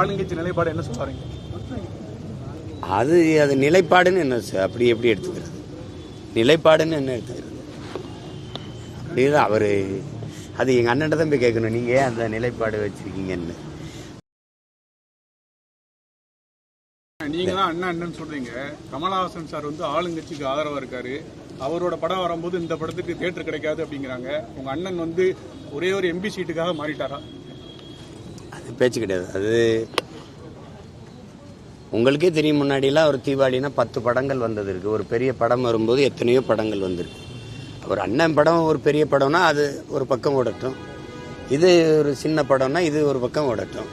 ஆளுங்கட்சி நிலைப்பாடு என்ன சொல்றாங்க அது அது நிலைப்பாடுன்னு என்ன அப்படி எப்படி எடுத்துக்கிறது? நிலைப்பாடுன்னு என்ன எடுத்துக்கிறது? அப்படிதான் அவர் அது எங்கள் அண்ணன் தான் போய் கேட்கணும். நீங்கள் ஏன் அந்த நிலைப்பாடு வச்சுருக்கீங்கன்னு? நீங்க தான் அண்ணன் அண்ணன் சொல்றீங்க. கமலஹாசன் சார் வந்து ஆளுங்கட்சிக்கு ஆதரவா இருக்காரு. அவரோட படம் வரும்போது இந்த படத்துக்கு தேட்டர் கிடைக்காது அப்படிங்கிறாங்க. உங்க அண்ணன் வந்து ஒரே ஒரு எம்பி சீட்டுக்காக மாறிட்டாரா? பேச்சு கிடையாது. அது உங்களுக்கே தெரியும் முன்னாடிலாம் ஒரு தீபாவளினா பத்து படங்கள் வந்தது இருக்குது ஒரு பெரிய படம் வரும்போது எத்தனையோ படங்கள் வந்திருக்கு. ஒரு அண்ணன் படம் ஒரு பெரிய படம்னா அது ஒரு பக்கம் ஓடட்டும். இது ஒரு சின்ன படம்னா இது ஒரு பக்கம் ஓடட்டும்.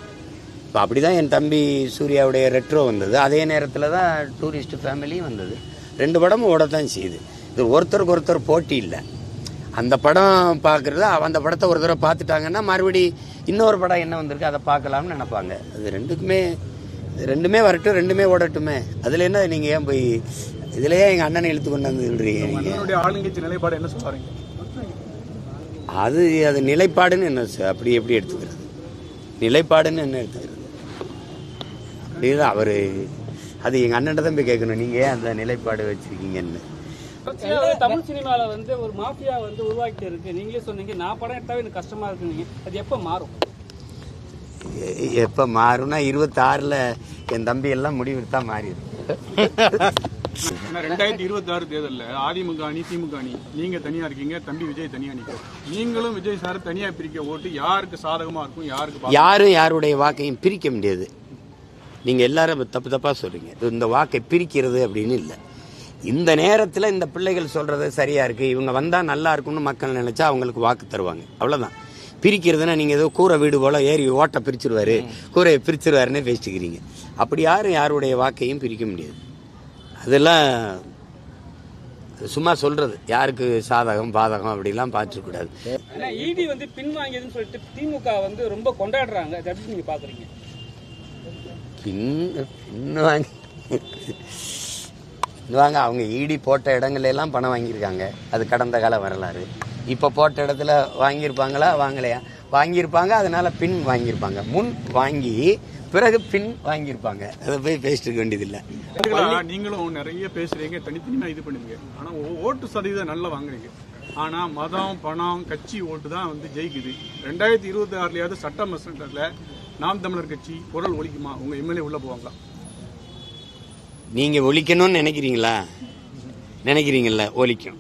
இப்போ அப்படி தான் என் தம்பி சூர்யாவுடைய ரெட்ரோ வந்தது. அதே நேரத்தில் தான் டூரிஸ்ட் ஃபேமிலியும் வந்தது. ரெண்டு படமும் ஓடத்தான் செய்யுது. இது ஒருத்தருக்கு ஒருத்தர் போட்டி இல்லை. அந்த படம் பார்க்குறது அந்த படத்தை ஒரு தடவை பார்த்துட்டாங்கன்னா மறுபடி இன்னொரு படம் என்ன வந்திருக்கு அதை பார்க்கலாம்னு நினைப்பாங்க. அது ரெண்டுக்குமே ரெண்டுமே வரட்டும் ரெண்டுமே ஓடட்டுமே. அதில் என்ன நீங்கள் ஏன் போய் இதுலயே எங்கள் அண்ணனை இழுத்து கொண்டு சொல்றீங்க நீங்கள் ஆளுங்கட்சி நிலைப்பாடு என்ன சொல்றாங்க அது அது நிலைப்பாடுன்னு என்ன சார் அப்படி எப்படி எடுத்துக்கிறது? நிலைப்பாடுன்னு என்ன எடுத்துக்கிறது? அப்படிதான் அவர் அது எங்கள் அண்ணன் தான் போய் கேட்கணும். நீங்கள் ஏன் அந்த நிலைப்பாடு வச்சுருக்கீங்கன்னு? வந்து தமிழ் சினிமால வந்து ஒரு மாஃபியா வந்து உருவாக்கிட்டு இருக்கு. நீங்களே சொன்னீங்க நான் படம் எடுத்தாவே எனக்கு கஷ்டமா இருக்குங்க அது எப்ப மாறும்? எ- எப்போ மாறும்னா இருபத்தாறில் என் தம்பி எல்லாம் முடிவெடுத்தா மாறிடும். ஏன்னா ரெண்டாயிரத்தி இருபத்தி ஆறு தேர்தலில் அதிமுக அணி திமுக அணி நீங்க தனியா இருக்கீங்க தம்பி விஜய் தனியா நிற்கும் நீங்களும் விஜய் சார் தனியா பிரிக்க ஓட்டு யாருக்கு சாதகமா இருக்கும் யாருக்கு யாரும் யாருடைய வாக்கையும் பிரிக்க முடியாது. நீங்கள் எல்லாரும் தப்பு தப்பாக சொல்றீங்க. இது இந்த வாக்கை பிரிக்கிறது அப்படின்னு இல்லை. இந்த நேரத்தில் இந்த பிள்ளைகள் சொல்கிறது சரியாக இருக்குது இவங்க வந்தால் நல்லா இருக்கும்னு மக்கள் நினச்சா அவங்களுக்கு வாக்கு தருவாங்க. அவ்வளோதான் பிரிக்கிறதுனா நீங்கள் ஏதோ கூரை வீடு போல் ஏறி ஓட்டை பிரிச்சிருவாரு. கூரையை பிரிச்சிருவாருன்னே பேசிக்கிறீங்க. அப்படி யாரும் யாருடைய வாக்கையும் பிரிக்க முடியாது. அதெல்லாம் அது சும்மா சொல்கிறது யாருக்கு சாதகம் பாதகம் அப்படிலாம் பார்த்துக்கூடாது இடி வந்து பின்வாங்கியதுன்னு சொல்லிட்டு திமுக வந்து ரொம்ப கொண்டாடுறாங்க. அது எப்படி நீங்க பாக்குறீங்க? பின் பின்வாங்க இதுவாங்க அவங்க ஈடி போட்ட இடங்கள்ல எல்லாம் பணம் வாங்கியிருக்காங்க. அது கடந்த கால வரலாறு. இப்போ போட்ட இடத்துல வாங்கியிருப்பாங்களா? வாங்கலையா? வாங்கியிருப்பாங்க அதனால பின் வாங்கியிருப்பாங்க. முன் வாங்கி பிறகு பின் வாங்கியிருப்பாங்க. அதை போய் பேசிட்டு இருக்க வேண்டியதில்லை. நீங்களும் நிறைய பேசுறீங்க. தனித்தனியா இது பண்ணுவீங்க. ஆனா ஓட்டு சதவீதம் நல்லா வாங்குறீங்க. ஆனா மதம் பணம் கட்சி ஓட்டு தான் வந்து ஜெயிக்குது. ரெண்டாயிரத்தி இருபத்தி ஆறுலயாவது சட்டமன்றத்துல நாம் தமிழர் கட்சி குரல் ஒழிக்குமா உங்க எம்எல்ஏ உள்ள போவாங்களா? நீங்கள் ஒழிக்கணும்னு நினைக்கிறீங்களா? நினைக்கிறீங்கள ஒழிக்கும்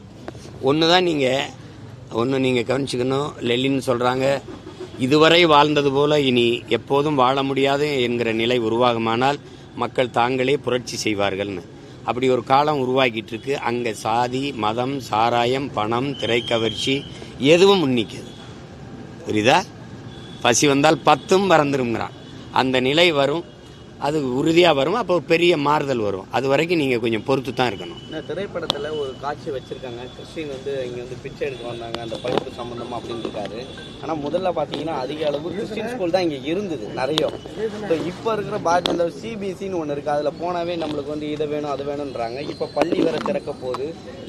ஒன்று தான் நீங்கள் ஒன்று நீங்கள் கவனிச்சுக்கணும். லெலின்னு சொல்கிறாங்க இதுவரை வாழ்ந்தது போல இனி எப்போதும் வாழ முடியாது என்கிற நிலை உருவாகுமானால் மக்கள் தாங்களே புரட்சி செய்வார்கள்னு. அப்படி ஒரு காலம் உருவாக்கிட்டு இருக்கு அங்கே சாதி மதம் சாராயம் பணம் திரைக்கவர்ச்சி எதுவும் முன்னிக்குது புரியுதா? பசி வந்தால் பத்தும் பறந்துருங்கிறான் அந்த நிலை வரும். அது உறுதியாக வரும் அப்போ பெரிய மாறுதல் வரும். அது வரைக்கும் நீங்கள் கொஞ்சம் பொறுத்து தான் இருக்கணும். இந்த திரைப்படத்தில் ஒரு காட்சி வச்சுருக்காங்க. கிறிஸ்டின் வந்து இங்கே வந்து பிச்சை எடுக்க வந்தாங்க அந்த படிப்பு சம்மந்தமாக அப்படின்னு இருக்காரு. ஆனால் முதல்ல பார்த்தீங்கன்னா அதிக அளவு கிறிஸ்டின் ஸ்கூல் தான் இங்கே இருந்தது நிறைய. இப்போ இப்போ இருக்கிற பாஜக இந்த சிபிஎஸ்சின்னு ஒன்று இருக்குது அதில் போனாவே நம்மளுக்கு வந்து இதை வேணும் அது வேணும்ன்றாங்க. இப்போ பள்ளி வர திறக்க போது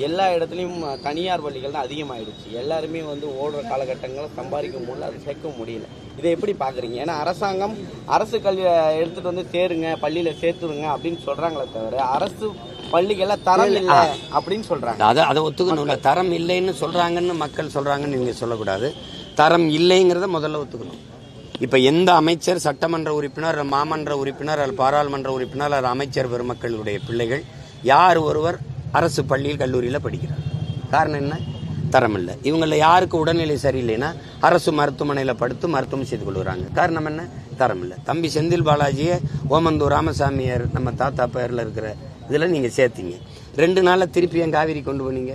எல்லா இடத்துலையும் தனியார் பள்ளிகள் தான் அதிகமாகிடுச்சு எல்லாருமே வந்து ஓடுற காலகட்டங்களை சம்பாதிக்க முடியல அது சேர்க்க முடியல. இதை எப்படி பார்க்குறீங்க ஏன்னா அரசாங்கம் அரசு கல்வி எடுத்துட்டு வந்து சேருங்க பள்ளியில சேர்த்துருங்க அப்படின்னு சொல்றாங்களே தவிர அரசு பள்ளிகள்ல தரம் இல்லை அப்படின்னு சொல்றாங்க. அதை அதை ஒத்துக்கணும்ல. தரம் இல்லைன்னு சொல்கிறாங்கன்னு மக்கள் சொல்கிறாங்கன்னு நீங்கள் சொல்லக்கூடாது. தரம் இல்லைங்கிறத முதல்ல ஒத்துக்கணும். இப்போ எந்த அமைச்சர் சட்டமன்ற உறுப்பினர் மாமன்ற உறுப்பினர் அல்லது பாராளுமன்ற உறுப்பினர் அல்லது அமைச்சர் பெருமக்களுடைய பிள்ளைகள் யார் ஒருவர் அரசு பள்ளியில் கல்லூரியில் படிக்கிறார்? காரணம் என்ன? தரமில்லை. இவங்களில் யாருக்கு உடல்நிலை சரியில்லைன்னா அரசு மருத்துவமனையில் படுத்து மருத்துவம் செய்து கொள்கிறாங்க. காரணம் என்ன? தரமில்லை. தம்பி செந்தில் பாலாஜியை ஓமந்தூர் ராமசாமியார் நம்ம தாத்தா பேரில் இருக்கிற இதில் நீங்கள் சேர்த்தீங்க. ரெண்டு நாளில் திருப்பி என் காவிரி கொண்டு போனீங்க?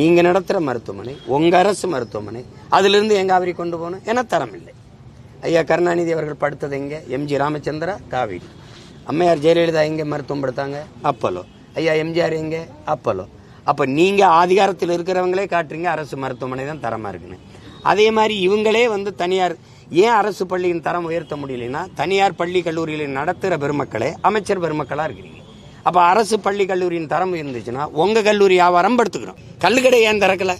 நீங்கள் நடத்துகிற மருத்துவமனை உங்கள் அரசு மருத்துவமனை அதிலிருந்து என் காவிரி கொண்டு போகணும்? ஏன்னா தரம் இல்லை ஐயா கருணாநிதி அவர்கள் படுத்தது எங்கே? M G Ramachandra Kaveri. அம்மையார் ஜெயலலிதா எங்கே மருத்துவம் படுத்தாங்க? அப்பலோ ஐயா எம்ஜிஆர் எங்கே? அப்பலோ அப்போ நீங்கள் அதிகாரத்தில் இருக்கிறவங்களே காட்டுறீங்க அரசு மருத்துவமனை தான் தரமாக இருக்குன்னு. அதே மாதிரி இவங்களே வந்து தனியார் ஏன் அரசு பள்ளியின் தரம் உயர்த்த முடியலைன்னா தனியார் பள்ளி கல்லூரியில் நடத்துகிற பெருமக்களே அமைச்சர் பெருமக்களாக இருக்கிறீங்க. அப்போ அரசு பள்ளி கல்லூரியின் தரம் இருந்துச்சுன்னா உங்கள் கல்லூரி வியாபாரம் படுத்துக்கிறோம். கல்லுக்கடை ஏன் திறக்கல?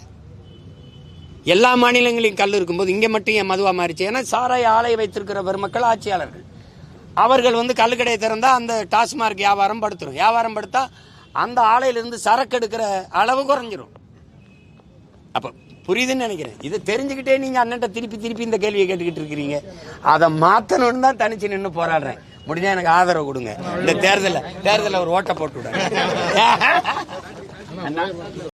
எல்லா மாநிலங்களையும் கல் இருக்கும்போது இங்கே மட்டும் ஏன் மதுவாக மாறிச்சு? ஏன்னா சாராய ஆலை வைத்திருக்கிற பெருமக்கள் ஆட்சியாளர்கள். அவர்கள் வந்து கல்லுக்கடையை திறந்தால் அந்த டாஸ்மார்க் வியாபாரம் படுத்துரும். வியாபாரம் படுத்தா அந்த ஆலையிலிருந்து சரக்கு எடுக்கிற அளவு குறைஞ்சிரும். அப்ப புரியுதுன்னு நினைக்கிறேன். இதை தெரிஞ்சுக்கிட்டே நீங்க அண்ணன்ட்ட திருப்பி திருப்பி இந்த கேள்வியை கேட்டுக்கிட்டு இருக்கிறீங்க. அதை மாத்தணும்னு தான் தனிச்சு நின்று போராடுறேன். முடிஞ்சா எனக்கு ஆதரவு கொடுங்க. இந்த தேர்தலில் தேர்தலில் ஒரு ஓட்டை போட்டு விடுங்க